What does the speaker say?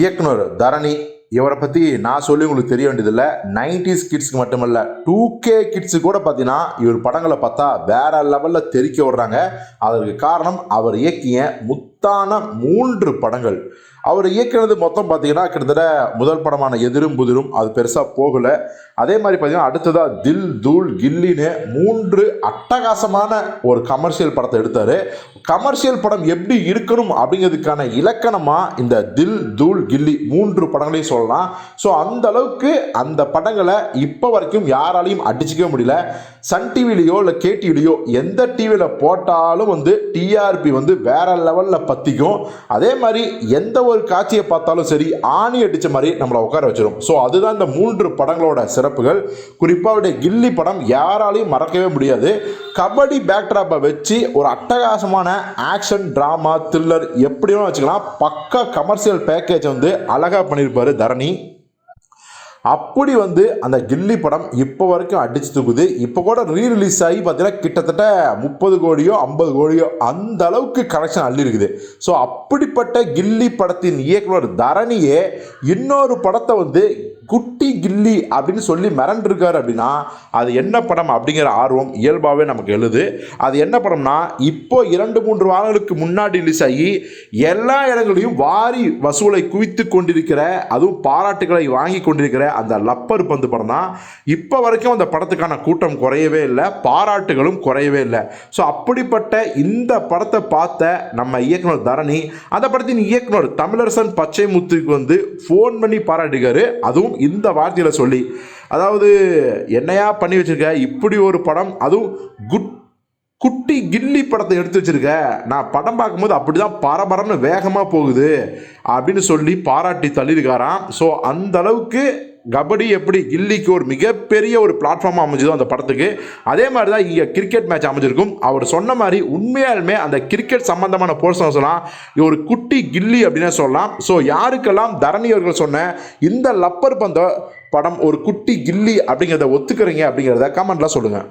இயக்குனர் தரணி இவரை பற்றி நான் சொல்லி உங்களுக்கு தெரிய வேண்டியதில்லை. நைன்டிஸ் கிட்ஸ்க்கு மட்டுமல்ல டூ கே கிட்ஸு கூட பார்த்தீங்கன்னா இவர் படங்களை பார்த்தா வேற லெவலில் தெறிக்க விடுறாங்க. அதற்கு காரணம் அவர் இயக்கிய சத்தான மூன்று படங்கள். அவர் இயக்கினது மொத்தம் பார்த்தீங்கன்னா கிட்டத்தட்ட முதல் படமான எதிரும் புதிரும் அது பெருசாக போகலை. அதே மாதிரி பார்த்தீங்கன்னா அடுத்ததாக தில் தூள் கில்லின்னு மூன்று அட்டகாசமான ஒரு கமர்ஷியல் படத்தை எடுத்தார். கமர்ஷியல் படம் எப்படி இருக்கணும் அப்படிங்கிறதுக்கான இலக்கணமாக இந்த தில் தூள் கில்லி மூன்று படங்களையும் சொல்லலாம். ஸோ அந்த அளவுக்கு அந்த படங்களை இப்போ வரைக்கும் யாராலையும் அடிச்சிக்கவே முடியல. சன் டிவிலையோ இல்லை கேடிவிலையோ எந்த டிவியில் போட்டாலும் வந்து டிஆர்பி வந்து வேற லெவலில் பற்றிக்கும் அதே மாதிரி எந்த ஒரு காட்சியை பார்த்தாலும் சரி ஆணி அடித்த மாதிரி நம்மளை உட்கார வச்சிடும் ஸோ அதுதான் இந்த மூன்று படங்களோட சிறப்புகள். குறிப்பாக அவருடைய கில்லி படம் யாராலையும் மறக்கவே முடியாது. கபடி பேக்ட்ராப்பை வச்சு ஒரு அட்டகாசமான ஆக்ஷன் ட்ராமா த்ரில்லர் எப்படி வச்சுக்கலாம். பக்கா கமர்ஷியல் பேக்கேஜ் வந்து அழகாக பண்ணியிருப்பார் தரணி. அப்படி வந்து அந்த கில்லி படம் இப்போ வரைக்கும் அடிச்சு தூக்குது. இப்போ கூட ரீ ரிலீஸ் ஆகி பார்த்தீங்கன்னா கிட்டத்தட்ட முப்பது கோடியோ ஐம்பது கோடியோ அந்த அளவுக்கு கலெக்ஷன் அள்ளி இருக்குது ஸோ அப்படிப்பட்ட கில்லி படத்தின் இயக்குனர் தரணியே இன்னொரு படத்தை வந்து குட்டி கில்லி அப்படின்னு சொல்லி மிரண்டிருக்காரு அப்படின்னா அது என்ன படம் அப்படிங்கிற ஆர்வம் இயல்பாகவே நமக்கு எழுது. அது என்ன படம்னா இப்போ இரண்டு மூன்று வாரங்களுக்கு முன்னாடி ரிலீஸ் ஆகி எல்லா இடங்களையும் வாரி வசூலை குவித்து கொண்டிருக்கிற அதுவும் பாராட்டுகளை வாங்கி கொண்டிருக்கிற அந்த லப்பர் பந்து படம் தான். இப்போ வரைக்கும் அந்த படத்துக்கான கூட்டம் குறையவே இல்லை பாராட்டுகளும் குறையவே இல்லை. ஸோ அப்படிப்பட்ட இந்த படத்தை பார்த்த நம்ம இயக்குனர் தரணி அந்த படத்தின் இயக்குனர் தமிழரசன் பச்சை முத்துக்கு வந்து ஃபோன் பண்ணி பாராட்டுகிறாரு அதுவும் இந்த வார்த்தையில் சொல்லி அதாவது என்னையா பண்ணி வச்சிருக்க? இப்படி ஒரு படம் அதுவும் குட் குட்டி கில்லி படத்தை எடுத்து வச்சிருக்க. நான் படம் பார்க்கும்போது அப்படி தான் பரபரன்னு வேகமாக போகுது அப்படின்னு சொல்லி பாராட்டி தள்ளியிருக்காராம். ஸோ அந்த அளவுக்கு கபடி எப்படி கில்லிக்கு ஒரு மிகப்பெரிய ஒரு பிளாட்ஃபார்மாக அமைஞ்சதோ அந்த படத்துக்கு அதே மாதிரி தான் இங்கே கிரிக்கெட் மேட்ச் அமைஞ்சிருக்கும். அவர் சொன்ன மாதிரி உண்மையாலுமே அந்த கிரிக்கெட் சம்பந்தமான போர்ஷன் சொல்லலாம் ஒரு குட்டி கில்லி அப்படின்னு சொல்லலாம். ஸோ யாருக்கெல்லாம் தரணி அவர்கள் சொன்ன இந்த லப்பர் பந்த படம் ஒரு குட்டி கில்லி அப்படிங்கிறத ஒத்துக்கிறீங்க அப்படிங்கிறத கமெண்ட்லாம் சொல்லுங்கள்